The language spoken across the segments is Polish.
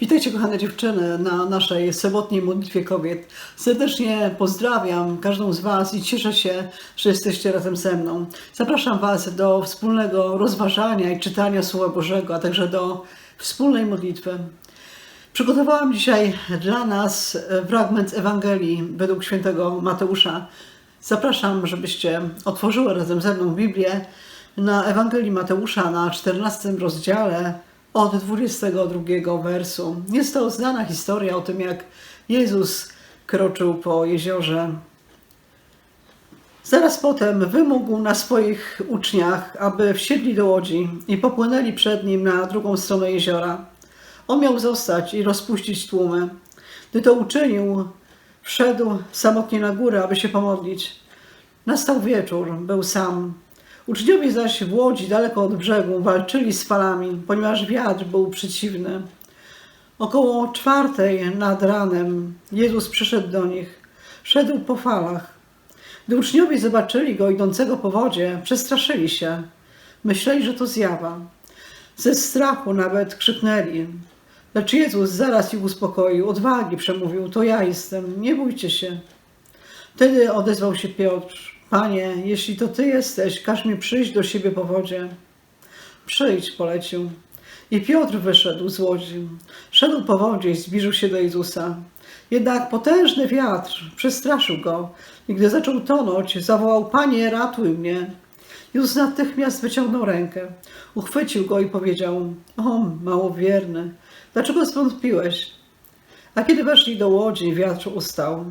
Witajcie kochane dziewczyny na naszej sobotniej modlitwie kobiet. Serdecznie pozdrawiam każdą z Was i cieszę się, że jesteście razem ze mną. Zapraszam Was do wspólnego rozważania i czytania Słowa Bożego, a także do wspólnej modlitwy. Przygotowałam dzisiaj dla nas fragment Ewangelii według świętego Mateusza. Zapraszam, żebyście otworzyły razem ze mną Biblię na Ewangelii Mateusza na 14 rozdziale od 22 wersu. Jest to znana historia o tym, jak Jezus kroczył po jeziorze. Zaraz potem wymógł na swoich uczniach, aby wsiedli do łodzi i popłynęli przed nim na drugą stronę jeziora. On miał zostać i rozpuścić tłumy. Gdy to uczynił, wszedł samotnie na górę, aby się pomodlić. Nastał wieczór, był sam. Uczniowie zaś w łodzi daleko od brzegu walczyli z falami, ponieważ wiatr był przeciwny. Około czwartej nad ranem Jezus przyszedł do nich. Szedł po falach. Gdy uczniowie zobaczyli go idącego po wodzie, przestraszyli się. Myśleli, że to zjawa. Ze strachu nawet krzyknęli. Lecz Jezus zaraz ich uspokoił, odwagi przemówił: To ja jestem, nie bójcie się. Wtedy odezwał się Piotr: Panie, jeśli to ty jesteś, każ mi przyjść do siebie po wodzie. Przyjdź, polecił. I Piotr wyszedł z łodzi. Szedł po wodzie i zbliżył się do Jezusa. Jednak potężny wiatr przestraszył go i gdy zaczął tonąć, zawołał: Panie, ratuj mnie. Jezus natychmiast wyciągnął rękę, uchwycił go i powiedział: O, małowierny, dlaczego zwątpiłeś? A kiedy weszli do łodzi, wiatr ustał.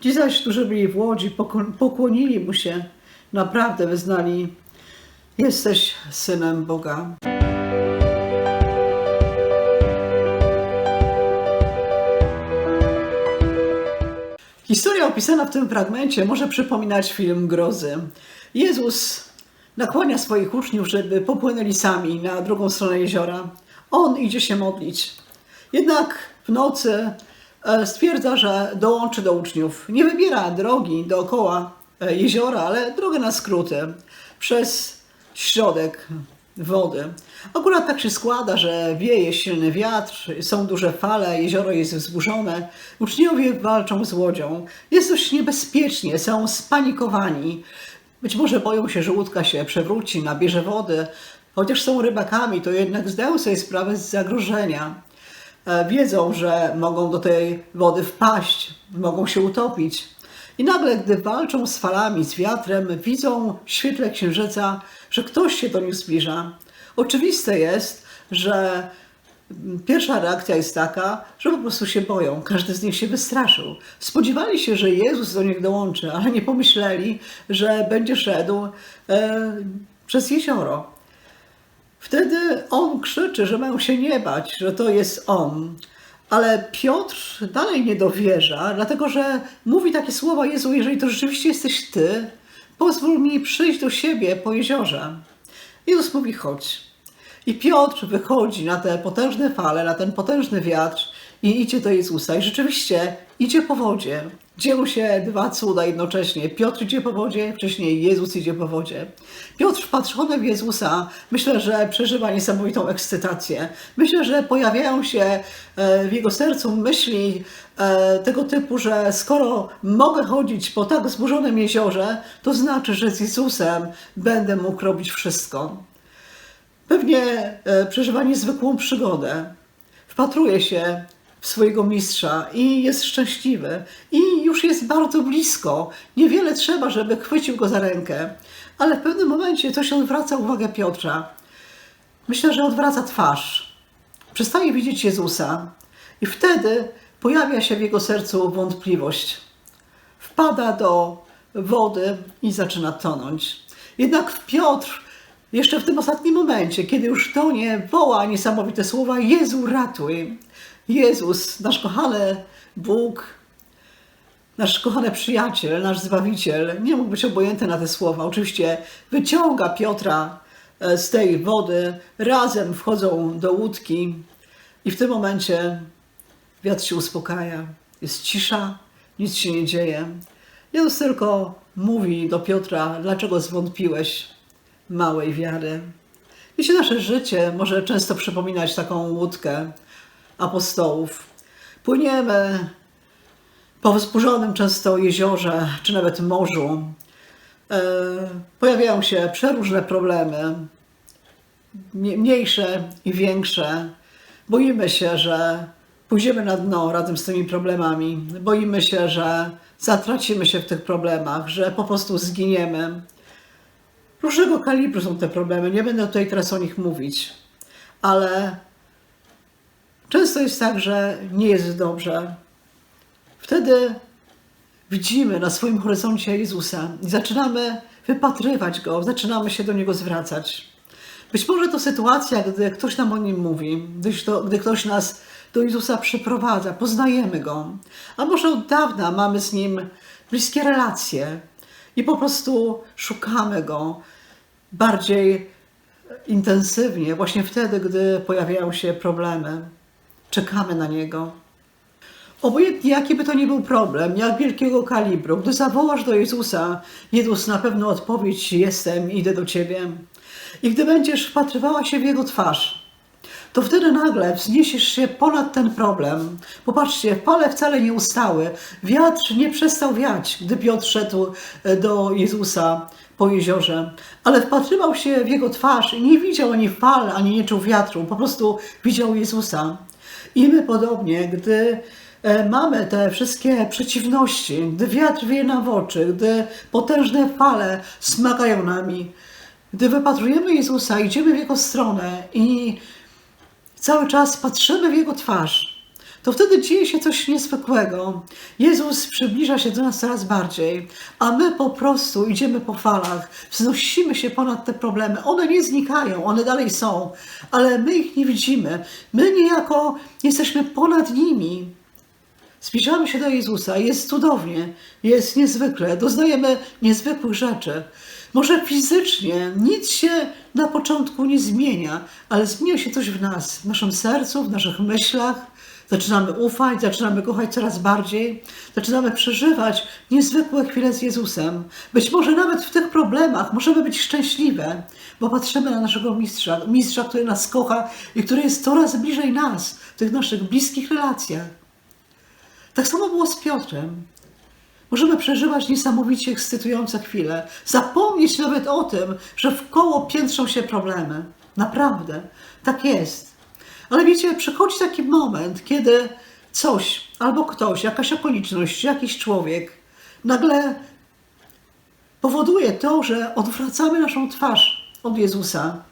Ci zaś, którzy byli w łodzi, pokłonili mu się, naprawdę wyznali: Jesteś synem Boga. Historia opisana w tym fragmencie może przypominać film grozy. Jezus nakłania swoich uczniów, żeby popłynęli sami na drugą stronę jeziora. On idzie się modlić. Jednak w nocy stwierdza, że dołączy do uczniów. Nie wybiera drogi dookoła e, jeziora, ale drogę na skróty przez środek wody. Akurat tak się składa, że wieje silny wiatr, są duże fale, jezioro jest wzburzone. Uczniowie walczą z łodzią. Jest dość niebezpiecznie, są spanikowani. Być może boją się, że łódka się przewróci, nabierze wody. Chociaż są rybakami, to jednak zdają sobie sprawę z zagrożenia. E, Wiedzą, że mogą do tej wody wpaść, mogą się utopić. I nagle, gdy walczą z falami, z wiatrem, widzą w świetle księżyca, że ktoś się do nich zbliża. Oczywiste jest, że pierwsza reakcja jest taka, że po prostu się boją. Każdy z nich się wystraszył. Spodziewali się, że Jezus do nich dołączy, ale nie pomyśleli, że będzie szedł e, przez jezioro. Wtedy on krzyczy, że mają się nie bać, że to jest on. Ale Piotr dalej nie dowierza, dlatego że mówi takie słowa: Jezu, jeżeli to rzeczywiście jesteś ty, pozwól mi przyjść do siebie po jeziorze. Jezus mówi: chodź. I Piotr wychodzi na te potężne fale, na ten potężny wiatr i idzie do Jezusa. I rzeczywiście idzie po wodzie. Dzieją się dwa cuda jednocześnie. Piotr idzie po wodzie, wcześniej Jezus idzie po wodzie. Piotr wpatrzony w Jezusa, myślę, że przeżywa niesamowitą ekscytację. Myślę, że pojawiają się e, w jego sercu myśli e, tego typu, że skoro mogę chodzić po tak zburzonym jeziorze, to znaczy, że z Jezusem będę mógł robić wszystko. Pewnie e, przeżywa niezwykłą przygodę. Wpatruje się w swojego mistrza i jest szczęśliwy. I już jest bardzo blisko. Niewiele trzeba, żeby chwycił go za rękę. Ale w pewnym momencie coś odwraca uwagę Piotra. Myślę, że odwraca twarz. Przestaje widzieć Jezusa. I wtedy pojawia się w jego sercu wątpliwość. Wpada do wody i zaczyna tonąć. Jednak Piotr jeszcze w tym ostatnim momencie, kiedy już tonie, woła niesamowite słowa: Jezu, ratuj! Jezus, nasz kochany Bóg, nasz kochany przyjaciel, nasz zbawiciel, nie mógł być obojętny na te słowa. Oczywiście wyciąga Piotra e, z tej wody, razem wchodzą do łódki i w tym momencie wiatr się uspokaja. Jest cisza, nic się nie dzieje. Jezus tylko mówi do Piotra, dlaczego zwątpiłeś małej wiary. Wiecie, nasze życie może często przypominać taką łódkę. Apostołów. Płyniemy po wzburzonym często jeziorze, czy nawet morzu. E, pojawiają się przeróżne problemy, mniejsze i większe. Boimy się, że pójdziemy na dno razem z tymi problemami. Boimy się, że zatracimy się w tych problemach, że po prostu zginiemy. Różnego kalibru są te problemy, nie będę tutaj teraz o nich mówić, ale często jest tak, że nie jest dobrze. Wtedy widzimy na swoim horyzoncie Jezusa i zaczynamy wypatrywać Go, zaczynamy się do Niego zwracać. Być może to sytuacja, gdy ktoś nam o Nim mówi, gdy, to, gdy ktoś nas do Jezusa przyprowadza, poznajemy Go, a może od dawna mamy z Nim bliskie relacje i po prostu szukamy Go bardziej intensywnie, właśnie wtedy, gdy pojawiają się problemy. Czekamy na Niego. Obojętnie jaki by to nie był problem, jak wielkiego kalibru, gdy zawołasz do Jezusa, Jezus na pewno odpowie Ci, jestem, idę do Ciebie. I gdy będziesz wpatrywała się w Jego twarz, to wtedy nagle wzniesiesz się ponad ten problem. Popatrzcie, fale wcale nie ustały. Wiatr nie przestał wiać, gdy Piotr szedł e, do Jezusa po jeziorze, ale wpatrywał się w Jego twarz i nie widział ani fal, ani nie czuł wiatru, po prostu widział Jezusa. I my podobnie, gdy e, mamy te wszystkie przeciwności, gdy wiatr wieje nam w oczy, gdy potężne fale smagają nami, gdy wypatrujemy Jezusa, idziemy w Jego stronę i cały czas patrzymy w Jego twarz, to wtedy dzieje się coś niezwykłego. Jezus przybliża się do nas coraz bardziej, a my po prostu idziemy po falach, wznosimy się ponad te problemy. One nie znikają, one dalej są, ale my ich nie widzimy. My niejako jesteśmy ponad nimi. Zbliżamy się do Jezusa, jest cudownie, jest niezwykle, doznajemy niezwykłych rzeczy. Może fizycznie nic się na początku nie zmienia, ale zmienia się coś w nas, w naszym sercu, w naszych myślach. Zaczynamy ufać, zaczynamy kochać coraz bardziej, zaczynamy przeżywać niezwykłe chwile z Jezusem. Być może nawet w tych problemach możemy być szczęśliwe, bo patrzymy na naszego mistrza, mistrza, który nas kocha i który jest coraz bliżej nas, w tych naszych bliskich relacjach. Tak samo było z Piotrem. Możemy przeżywać niesamowicie ekscytujące chwile, zapomnieć nawet o tym, że w koło piętrzą się problemy. Naprawdę, tak jest. Ale wiecie, przychodzi taki moment, kiedy coś albo ktoś, jakaś okoliczność, jakiś człowiek nagle powoduje to, że odwracamy naszą twarz od Jezusa.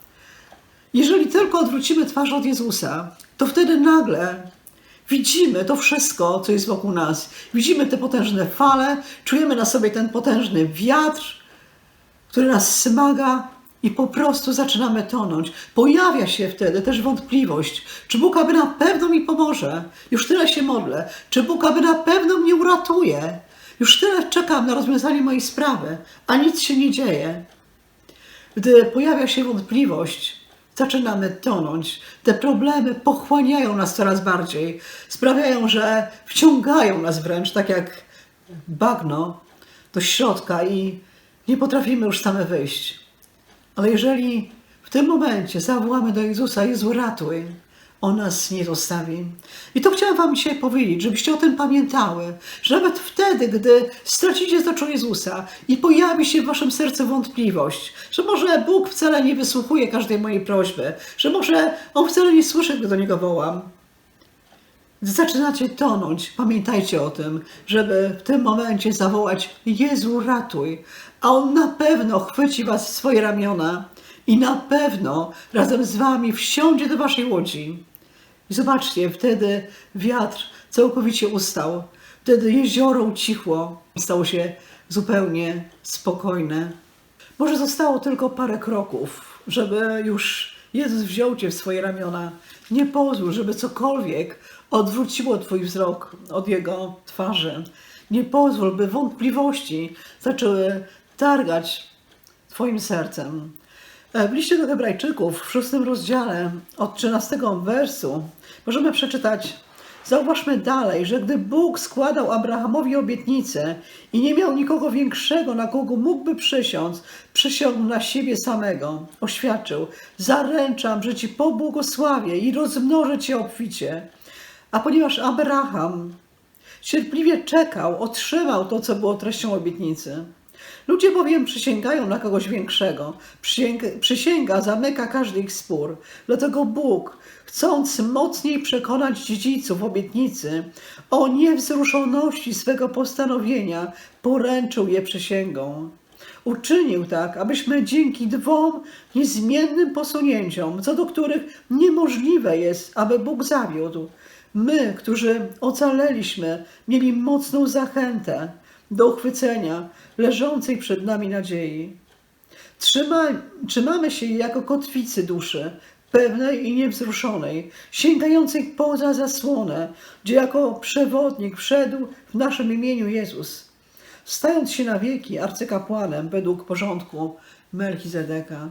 Jeżeli tylko odwrócimy twarz od Jezusa, to wtedy nagle widzimy to wszystko, co jest wokół nas. Widzimy te potężne fale, czujemy na sobie ten potężny wiatr, który nas smaga i po prostu zaczynamy tonąć. Pojawia się wtedy też wątpliwość, czy Bóg aby na pewno mi pomoże. Już tyle się modlę. Czy Bóg aby na pewno mnie uratuje. Już tyle czekam na rozwiązanie mojej sprawy, a nic się nie dzieje. Gdy pojawia się wątpliwość, zaczynamy tonąć. Te problemy pochłaniają nas coraz bardziej, sprawiają, że wciągają nas wręcz, tak jak bagno, do środka i nie potrafimy już same wyjść. Ale jeżeli w tym momencie zawołamy do Jezusa, Jezu ratuj, On nas nie zostawi. I to chciałam Wam dzisiaj powiedzieć, żebyście o tym pamiętały, że nawet wtedy, gdy stracicie z oczu Jezusa i pojawi się w Waszym sercu wątpliwość, że może Bóg wcale nie wysłuchuje każdej mojej prośby, że może On wcale nie słyszy, gdy do Niego wołam, gdy zaczynacie tonąć, pamiętajcie o tym, żeby w tym momencie zawołać Jezu ratuj, a On na pewno chwyci was w swoje ramiona i na pewno razem z wami wsiądzie do waszej łodzi. I zobaczcie, wtedy wiatr całkowicie ustał, wtedy jezioro ucichło, stało się zupełnie spokojne. Może zostało tylko parę kroków, żeby już Jezus wziął cię w swoje ramiona. Nie pozwól, żeby cokolwiek odwróciło twój wzrok od Jego twarzy. Nie pozwól, by wątpliwości zaczęły targać twoim sercem. E, W liście do Hebrajczyków w szóstym rozdziale od 13 wersu możemy przeczytać Zauważmy dalej, że gdy Bóg składał Abrahamowi obietnicę i nie miał nikogo większego, na kogo mógłby przysiąc, przysiągł na siebie samego. Oświadczył: Zaręczam, że ci pobłogosławię i rozmnożę cię obficie. A ponieważ Abraham cierpliwie czekał, otrzymał to, co było treścią obietnicy. Ludzie bowiem przysięgają na kogoś większego. Przysięga, przysięga zamyka każdy ich spór. Dlatego Bóg, chcąc mocniej przekonać dziedziców obietnicy o niewzruszoności swego postanowienia, poręczył je przysięgą. Uczynił tak, abyśmy dzięki dwom niezmiennym posunięciom, co do których niemożliwe jest, aby Bóg zawiódł, my, którzy ocaleliśmy, mieli mocną zachętę do uchwycenia leżącej przed nami nadziei. Trzyma, trzymamy się jej jako kotwicy duszy, pewnej i niewzruszonej, sięgającej poza zasłonę, gdzie jako przewodnik wszedł w naszym imieniu Jezus, stając się na wieki arcykapłanem według porządku Melchizedeka.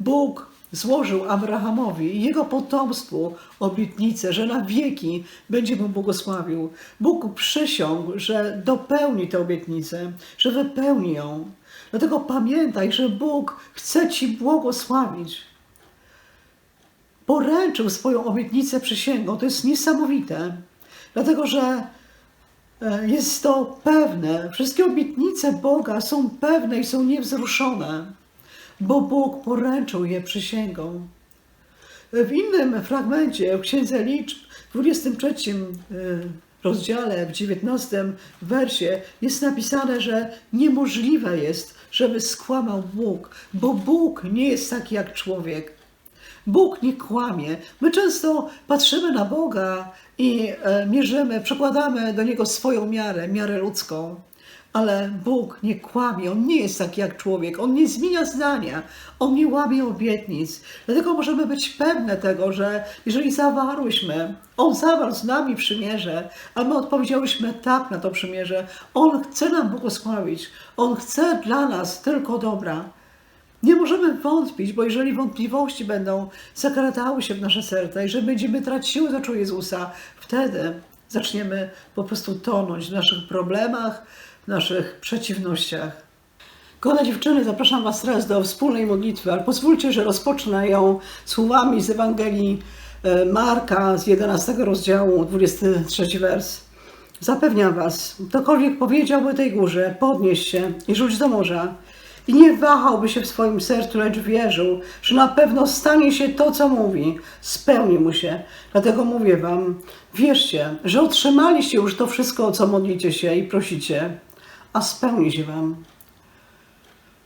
Bóg złożył Abrahamowi i jego potomstwu obietnicę, że na wieki będzie mu błogosławił. Bóg przysiągł, że dopełni tę obietnicę, że wypełni ją. Dlatego pamiętaj, że Bóg chce Ci błogosławić. Poręczył swoją obietnicę przysięgą. To jest niesamowite, dlatego że e, jest to pewne. Wszystkie obietnice Boga są pewne i są niewzruszone bo Bóg poręczył je przysięgą. W innym fragmencie, w Księdze Liczb, w 23 e, rozdziale, w 19 wersie jest napisane, że niemożliwe jest, żeby skłamał Bóg, bo Bóg nie jest taki jak człowiek. Bóg nie kłamie. My często patrzymy na Boga i e, mierzymy, przekładamy do Niego swoją miarę, miarę ludzką. Ale Bóg nie kłamie, On nie jest taki jak człowiek, On nie zmienia zdania, On nie łamie obietnic. Dlatego możemy być pewne tego, że jeżeli zawarłyśmy, On zawarł z nami przymierze, a my odpowiedziałyśmy tak na to przymierze, On chce nam błogosławić, On chce dla nas tylko dobra. Nie możemy wątpić, bo jeżeli wątpliwości będą zakradały się w nasze serca, jeżeli będziemy traciły z oczu Jezusa, wtedy zaczniemy po prostu tonąć w naszych problemach, naszych przeciwnościach. Kochane dziewczyny, zapraszam Was teraz do wspólnej modlitwy, ale pozwólcie, że rozpocznę ją słowami z Ewangelii e, Marka z 11 rozdziału, 23 wers. Zapewniam Was, ktokolwiek powiedziałby tej górze, podnieś się i rzuć do morza, i nie wahałby się w swoim sercu, lecz wierzył, że na pewno stanie się to, co mówi, spełni mu się. Dlatego mówię Wam, wierzcie, że otrzymaliście już to wszystko, o co modlicie się i prosicie a spełni się wam.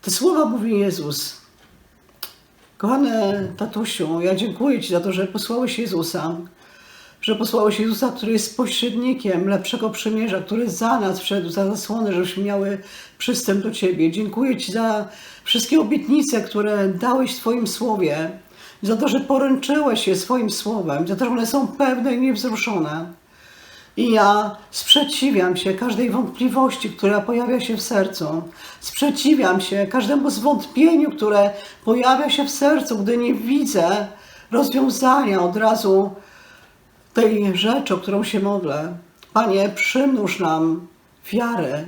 Te słowa mówi Jezus. Kochany tatusiu, ja dziękuję Ci za to, że posłałeś Jezusa, że posłałeś Jezusa, który jest pośrednikiem lepszego przymierza, który za nas wszedł, za zasłonę, żebyśmy miały przystęp do Ciebie. Dziękuję Ci za wszystkie obietnice, które dałeś w Twoim słowie, za to, że poręczyłeś je swoim słowem, za to, że one są pewne i niewzruszone. I ja sprzeciwiam się każdej wątpliwości, która pojawia się w sercu. Sprzeciwiam się każdemu zwątpieniu, które pojawia się w sercu, gdy nie widzę rozwiązania od razu tej rzeczy, o którą się modlę. Panie, przymnóż nam wiarę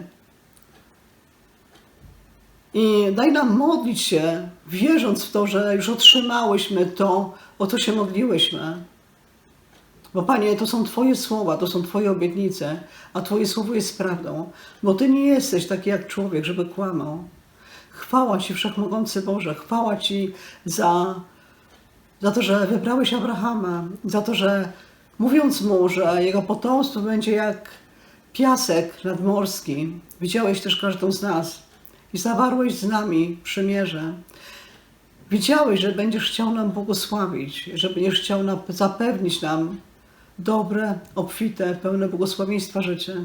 i daj nam modlić się, wierząc w to, że już otrzymałyśmy to, o co się modliłyśmy. Bo Panie, to są Twoje słowa, to są Twoje obietnice, a Twoje słowo jest prawdą, bo Ty nie jesteś taki jak człowiek, żeby kłamał. Chwała Ci, Wszechmogący Boże, chwała Ci za, za to, że wybrałeś Abrahama, za to, że mówiąc mu, że jego potomstwo będzie jak piasek nadmorski, widziałeś też każdą z nas i zawarłeś z nami przymierze. Widziałeś, że będziesz chciał nam błogosławić, że będziesz chciał nam zapewnić nam dobre, obfite, pełne błogosławieństwa życie.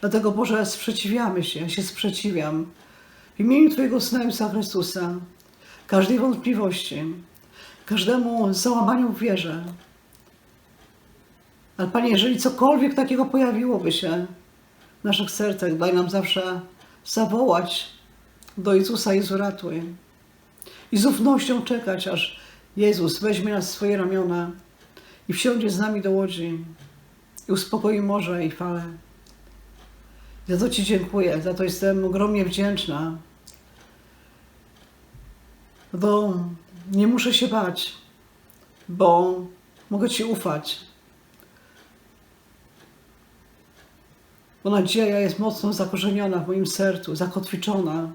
Dlatego Boże, sprzeciwiamy się, ja się sprzeciwiam w imieniu Twojego Syna Jezusa Chrystusa każdej wątpliwości, każdemu załamaniu w wierze. Ale Panie, jeżeli cokolwiek takiego pojawiłoby się w naszych sercach, daj nam zawsze zawołać do Jezusa, Jezu ratuj. I z ufnością czekać, aż Jezus weźmie nas w swoje ramiona i wsiądzie z nami do łodzi i uspokoi morze i fale. Za to Ci dziękuję, za to jestem ogromnie wdzięczna, bo nie muszę się bać, bo mogę Ci ufać. Bo nadzieja jest mocno zakorzeniona w moim sercu, zakotwiczona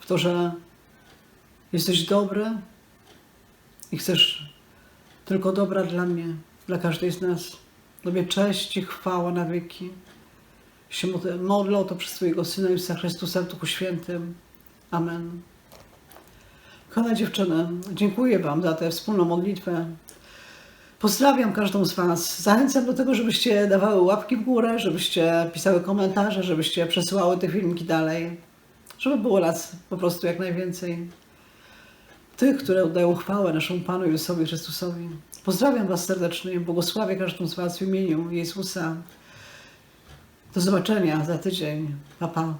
w to, że jesteś dobry i chcesz tylko dobra dla mnie, dla każdej z nas. Tobie cześć i chwała na wieki. Się modlę- o to przez Twojego Syna Jezusa Chrystusa w Duchu Świętym. Amen. Kochane dziewczyny, dziękuję Wam za tę wspólną modlitwę. Pozdrawiam każdą z Was. Zachęcam do tego, żebyście dawały łapki w górę, żebyście pisały komentarze, żebyście przesyłały te filmiki dalej, żeby było nas po prostu jak najwięcej. Tych, które oddają chwałę naszemu Panu Jezusowi Chrystusowi. Pozdrawiam Was serdecznie, błogosławię każdą z Was w imieniu Jezusa. Do zobaczenia za tydzień. Pa, pa.